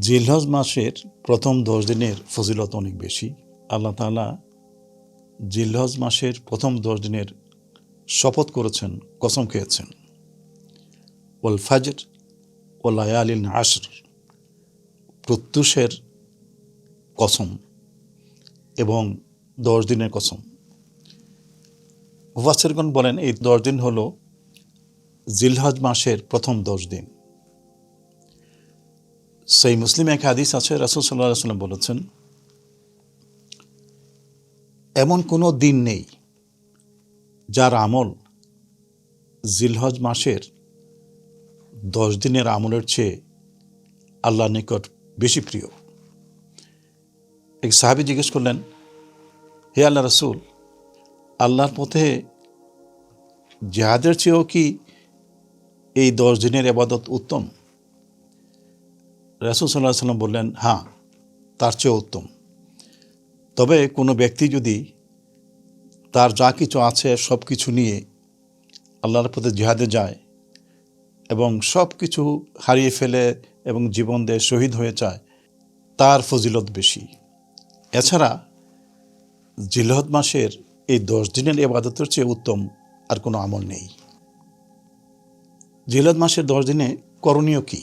জিলহজ মাসের প্রথম দশ দিনের ফজিলত অনেক বেশি। আল্লাহ তাআলা জিলহজ মাসের প্রথম দশ দিনের শপথ করেছেন, কসম খেয়েছেন। ওল ফাজর ও লায়ালিন আসর, প্রত্যুষের কসম এবং দশ দিনের কসম। মুফাসিরগণ বলেন, এই দশ দিন হল জিলহজ মাসের প্রথম দশ দিন। সেই মুসলিম এক হাদিস আছে, রাসুল সাল্লাহ সাল্লাম বলেছেন, এমন কোনো দিন নেই যার আমল জিলহজ মাসের দশ দিনের আমলের চেয়ে আল্লাহর নিকট বেশি প্রিয়। এক সাহাবি জিজ্ঞেস করলেন, হে আল্লাহ রসুল, আল্লাহর পথে জেহাদের চেয়েও কি এই দশ দিনের এবাদত উত্তম? রাসুল সাল্লাহ সাল্লাম বললেন হ্যাঁ তার চেয়ে উত্তম। তবে কোনো ব্যক্তি যদি তার যা কিছু আছে সব কিছু নিয়ে আল্লাহর পথে জিহাদে যায় এবং সব কিছু হারিয়ে ফেলে এবং জীবন দিয়ে শহীদ হয়ে যায়, তার ফজিলত বেশি। এছাড়া জিলহদ মাসের এই দশ দিনের এবাদতের চেয়ে উত্তম আর কোনো আমল নেই। জিলহদ মাসের দশ দিনে করণীয় কী?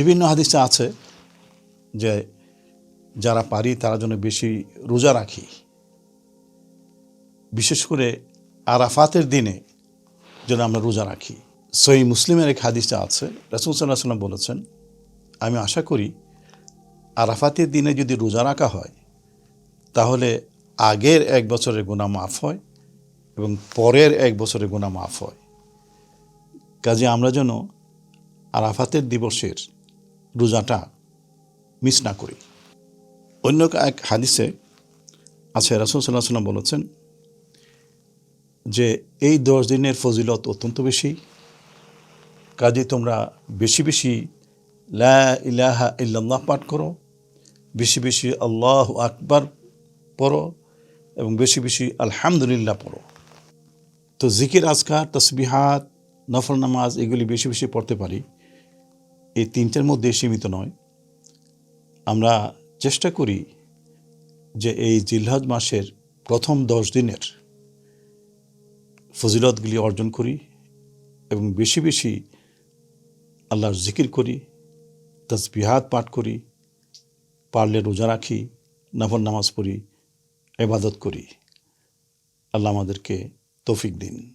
বিভিন্ন হাদিসে আছে যে যারা পারি তারা যেন বেশি রোজা রাখি। বিশেষ করে আরাফাতের দিনে যেন আমরা রোজা রাখি। সই মুসলিমের এক হাদিসটা আছে, রাসুল বলেছেন, আমি আশা করি আরাফাতের দিনে যদি রোজা রাখা হয়, তাহলে আগের এক বছরের গুণা মাফ হয় এবং পরের এক বছরের গুণা মাফ হয়। কাজে আমরা যেন আরাফাতের দিবসের রোজাটা মিস না করি। অন্য এক হাদিসে আছে, রাসুল সাল্লাহ সাল্লাম বলেছেন যে, এই দশ দিনের ফজিলত অত্যন্ত বেশি। কাজে তোমরা বেশি বেশি লা ইলাহা ইল্লাল্লাহ পাঠ করো, বেশি বেশি আল্লাহ আকবার পড়ো এবং বেশি বেশি আলহামদুলিল্লাহ পড়ো। তো জিকির, আজকার, তসবিহাত নফর নামাজ, এগুলি বেশি বেশি পড়তে পারি। এই তিনটার মধ্যে সীমিত নয়। আমরা চেষ্টা করি যে এই জিলহজ মাসের প্রথম দশ দিনের ফজিলতগুলি অর্জন করি এবং বেশি বেশি আল্লাহর জিকির করি তসবিহাত পাঠ করি, পারলে রোজা রাখি, নফল নামাজ পড়ি এবাদত করি। আল্লাহ আমাদেরকে তৌফিক দিন।